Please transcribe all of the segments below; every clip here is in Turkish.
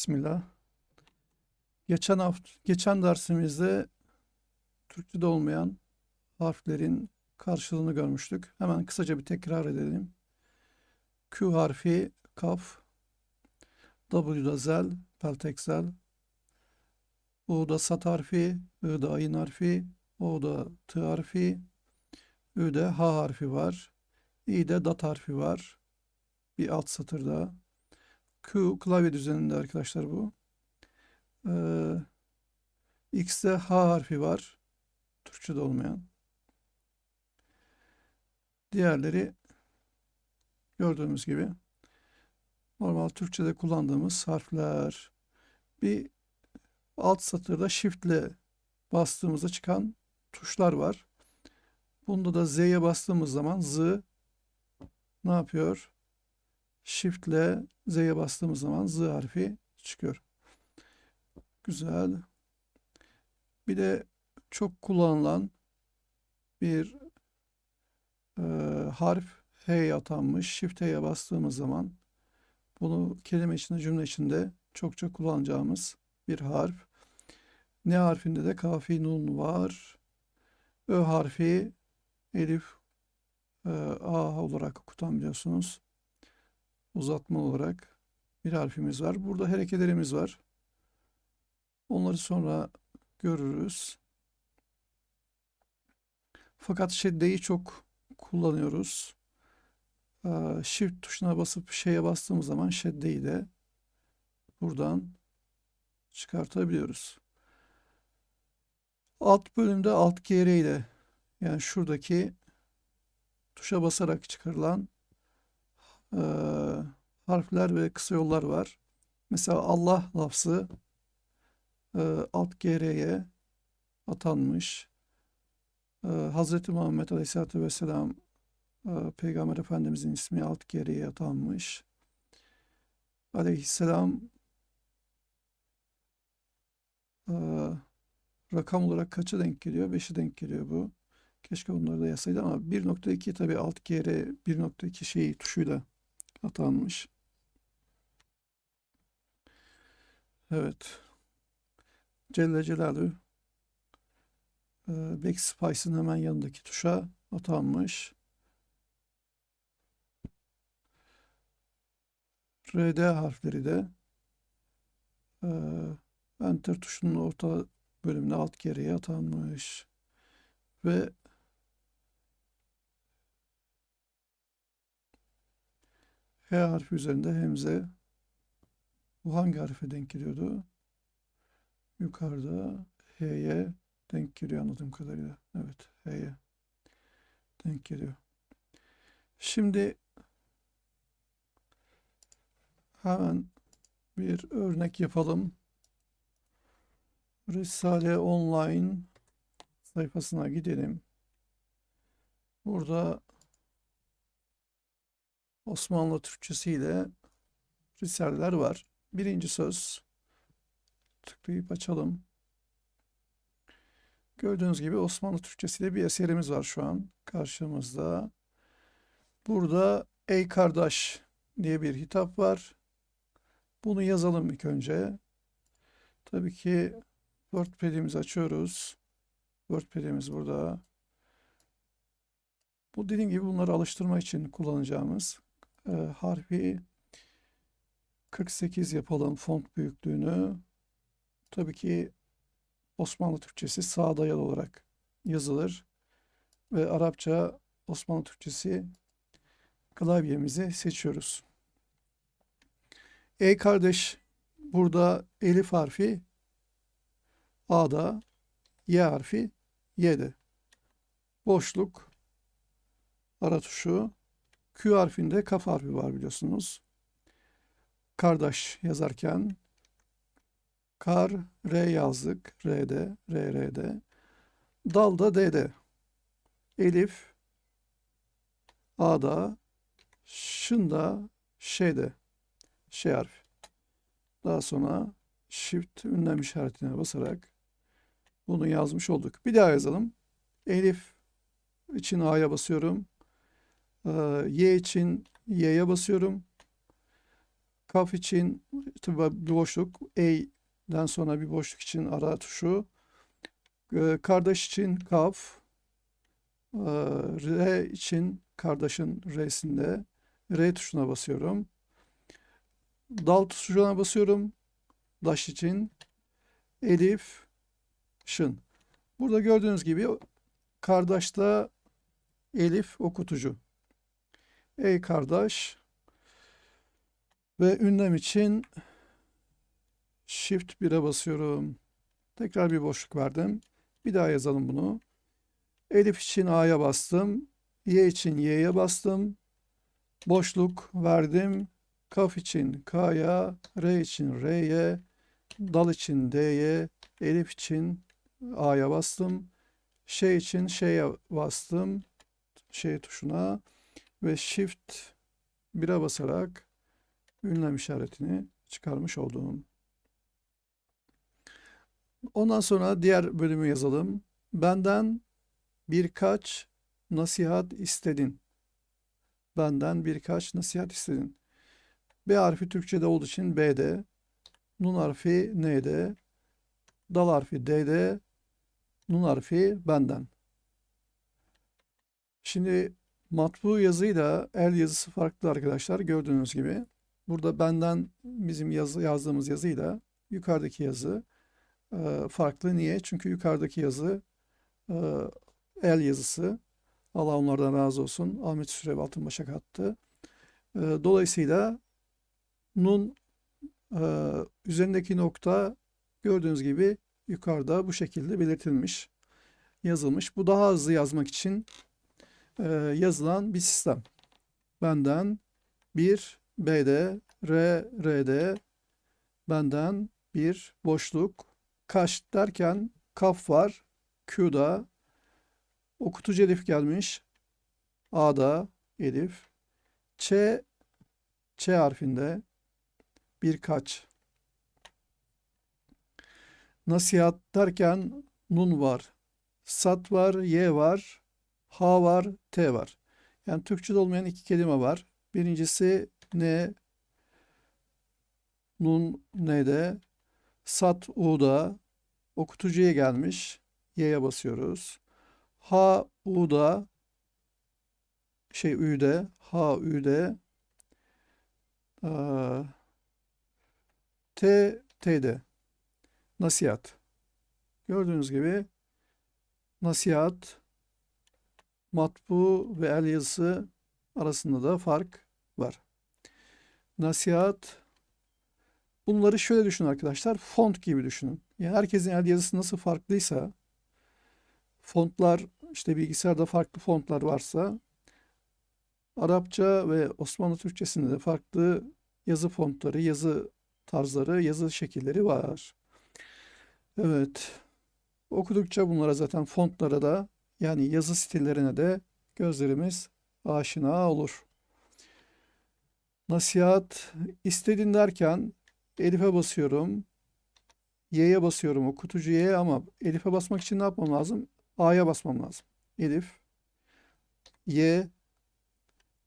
Bismillah. Geçen hafta, geçen dersimizde Türkçe'de olmayan harflerin karşılığını görmüştük. Hemen kısaca bir tekrar edelim. Q harfi kaf, W'da zel, pelteksel, U'da sat harfi, I'da ayın harfi, O'da t harfi, Ü'de h harfi var, İ'de dat harfi var. Bir alt satırda. Q klavye düzeninde arkadaşlar bu. Ee, X'de H harfi var. Türkçe'de olmayan. Diğerleri gördüğümüz gibi normal Türkçe'de kullandığımız harfler. Bir alt satırda shift ile bastığımızda çıkan tuşlar var. Bunda da Z'ye bastığımız zaman Z ne yapıyor? Shift ile Z'ye bastığımız zaman Z harfi çıkıyor. Güzel. Bir de çok kullanılan bir e, harf H'ye atanmış. Shift H'ye bastığımız zaman bunu kelime içinde cümle içinde çokça kullanacağımız bir harf. N harfinde de kafi nun var. Ö harfi elif e, A olarak okutan biliyorsunuz. Uzatma olarak bir harfimiz var. Burada hareketlerimiz var. Onları sonra görürüz. Fakat şeddeyi çok kullanıyoruz. Ee, Shift tuşuna basıp şeye bastığımız zaman şeddeyi de buradan çıkartabiliyoruz. Alt bölümde alt GR ile yani şuradaki tuşa basarak çıkarılan e, harfler ve kısa yollar var. Mesela Allah lafzı e, alt GR'ye atanmış. E, Hazreti Muhammed Aleyhisselatü Vesselam e, Peygamber Efendimizin ismi alt GR'ye atanmış. Aleyhisselam e, rakam olarak kaça denk geliyor? 5'e denk geliyor bu. Keşke onları da yazsaydı ama 1.2 tabii alt GR 1.2 şeyi tuşuyla atanmış. Evet. Celle Celaluhu e, Backspace'ın hemen yanındaki tuşa atanmış. RD harfleri de e, Enter tuşunun orta bölümüne alt geriye atanmış. Ve H harfi üzerinde hemze. Bu hangi harfe denk geliyordu? Yukarıda H'ye denk geliyor anladığım kadarıyla. Evet, H'ye denk geliyor. Şimdi hemen bir örnek yapalım. Risale Online sayfasına gidelim. Burada Osmanlı Türkçesi ile Risaleler var. Birinci söz tıklayıp açalım. Gördüğünüz gibi Osmanlı Türkçesi ile bir eserimiz var şu an karşımızda. Burada Ey kardeş diye bir hitap var. Bunu yazalım ilk önce. Tabii ki WordPad'imizi açıyoruz. WordPad'imiz burada. Bu dediğim gibi bunları alıştırma için kullanacağımız e, harfi 48 yapalım font büyüklüğünü. Tabii ki Osmanlı Türkçesi sağa dayalı olarak yazılır. Ve Arapça Osmanlı Türkçesi klavyemizi seçiyoruz. Ey kardeş burada elif harfi A'da, Y harfi Y'de. Boşluk, ara tuşu, Q harfinde kaf harfi var biliyorsunuz. Kardeş yazarken kar, R yazdık. R'de, R, R'de. Dalda D'de. Elif, A'da, şında, şeyde. Şey harfi. Daha sonra Shift ünlem işaretine basarak bunu yazmış olduk. Bir daha yazalım. Elif için A'ya basıyorum. Ee, Y için Y'ye basıyorum. Kaf için tabii bir boşluk. E'den sonra bir boşluk için ara tuşu. Ee, kardeş için kaf. Ee, R için kardeşin R'sinde R tuşuna basıyorum. Dal tuşuna basıyorum. Daş için Elif Şın. Burada gördüğünüz gibi kardeşte Elif okutucu. Ey kardeş ve ünlem için Shift 1'e basıyorum. Tekrar bir boşluk verdim. Bir daha yazalım bunu. Elif için A'ya bastım. Y için Y'ye bastım. Boşluk verdim. Kaf için K'ya, R için R'ye, dal için D'ye, Elif için A'ya bastım. Şey için Şey'e bastım. Şey tuşuna ve Shift 1'e basarak ünlem işaretini çıkarmış oldum. Ondan sonra diğer bölümü yazalım. Benden birkaç nasihat istedin. Benden birkaç nasihat istedin. B harfi Türkçe'de olduğu için B'de, Nun harfi N'de, Dal harfi D'de, Nun harfi benden. Şimdi matbu yazıyla el yazısı farklı arkadaşlar gördüğünüz gibi. Burada benden bizim yazı, yazdığımız yazıyla yukarıdaki yazı e, farklı. Niye? Çünkü yukarıdaki yazı e, el yazısı. Allah onlardan razı olsun. Ahmet Sürev Altınbaş'a kattı. E, dolayısıyla nun e, üzerindeki nokta gördüğünüz gibi yukarıda bu şekilde belirtilmiş, yazılmış. Bu daha hızlı yazmak için e, yazılan bir sistem. Benden bir B'de, R, R'de, benden bir boşluk, kaş derken kaf var, Q'da, okutucu elif gelmiş, A'da elif, Ç, Ç harfinde birkaç. Nasihat derken nun var, sat var, y var, ha var, t var. Yani Türkçe'de olmayan iki kelime var. Birincisi ne, nun ne'de, sat u'da, okutucuya gelmiş, y'ye basıyoruz. Ha u'da, şey ü'de, ha ü'de, aa, T, T'de. Nasihat. Gördüğünüz gibi nasihat, matbu ve el yazısı arasında da fark var. Nasihat, bunları şöyle düşünün arkadaşlar, font gibi düşünün. Yani herkesin el yazısı nasıl farklıysa, fontlar, işte bilgisayarda farklı fontlar varsa, Arapça ve Osmanlı Türkçesinde de farklı yazı fontları, yazı tarzları, yazı şekilleri var. Evet. Okudukça bunlara zaten fontlara da yani yazı stillerine de gözlerimiz aşina olur. Nasihat istedin derken Elif'e basıyorum. Y'ye basıyorum okutucu Y ama Elif'e basmak için ne yapmam lazım? A'ya basmam lazım. Elif Y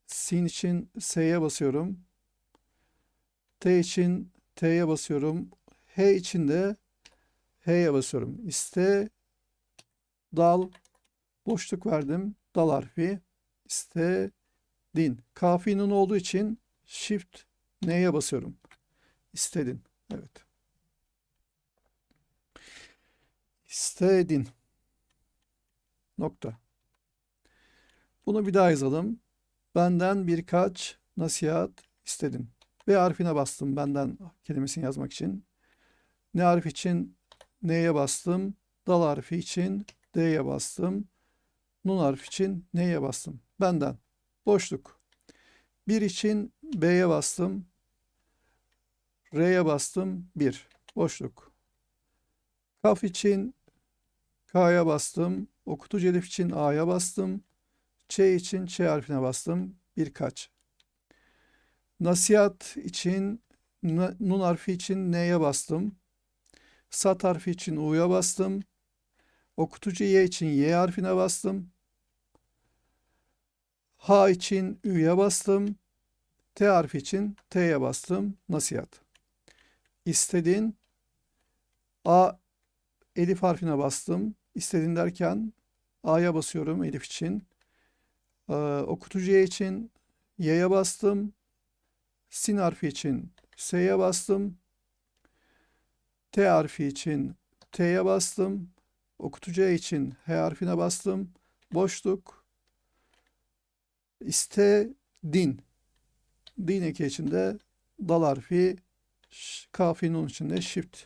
Sin için S'ye basıyorum. T için T'ye basıyorum. H için de H'ye basıyorum. İste dal boşluk verdim. Dal harfi iste din. Kafinin olduğu için shift N'ye basıyorum. İstedin. Evet. İstedin. Nokta. Bunu bir daha yazalım. Benden birkaç nasihat istedin. B harfine bastım benden kelimesini yazmak için. Ne harfi için N'ye bastım. Dal harfi için D'ye bastım. Nun harfi için N'ye bastım. Benden. Boşluk. Bir için B'ye bastım. R'ye bastım. Bir. Boşluk. Kaf için K'ya bastım. Okutucu elif için A'ya bastım. Ç için Ç harfine bastım. Birkaç. Nasihat için nun harfi için N'ye bastım. Sat harfi için U'ya bastım. Okutucu Y için Y harfine bastım. H için Ü'ye bastım. T harfi için T'ye bastım. Nasihat. İstedin. A Elif harfine bastım. İstedin derken A'ya basıyorum Elif için. Ee, okutucuya için Y'ye bastım. Sin harfi için S'ye bastım. T harfi için T'ye bastım. Okutucuya için H harfine bastım. Boşluk. İstedin. Din eki içinde dal harfi kafi nun içinde shift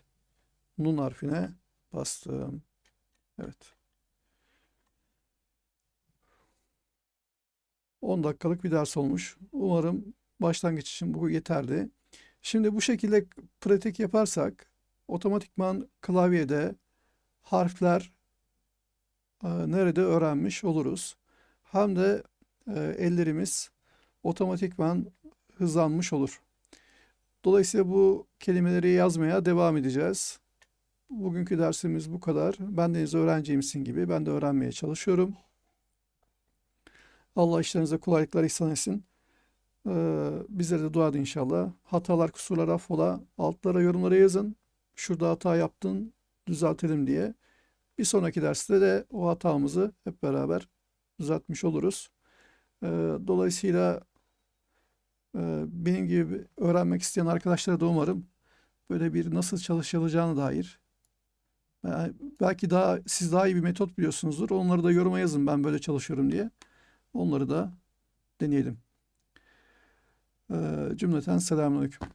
nun harfine bastım. Evet. 10 dakikalık bir ders olmuş. Umarım başlangıç için bu yeterli. Şimdi bu şekilde pratik yaparsak otomatikman klavyede harfler e, nerede öğrenmiş oluruz. Hem de ellerimiz otomatikman hızlanmış olur. Dolayısıyla bu kelimeleri yazmaya devam edeceğiz. Bugünkü dersimiz bu kadar. Ben deniz öğrenciyimsin gibi ben de öğrenmeye çalışıyorum. Allah işlerinize kolaylıklar ihsan etsin. Ee, bizlere de dua edin inşallah. Hatalar, kusurlar affola. Altlara yorumlara yazın. Şurada hata yaptın, düzeltelim diye. Bir sonraki derste de o hatamızı hep beraber düzeltmiş oluruz. Ee, dolayısıyla e, benim gibi öğrenmek isteyen arkadaşlara da umarım böyle bir nasıl çalışılacağına dair e, belki daha siz daha iyi bir metot biliyorsunuzdur. Onları da yoruma yazın ben böyle çalışıyorum diye. Onları da deneyelim. Ee, cümleten selamünaleyküm.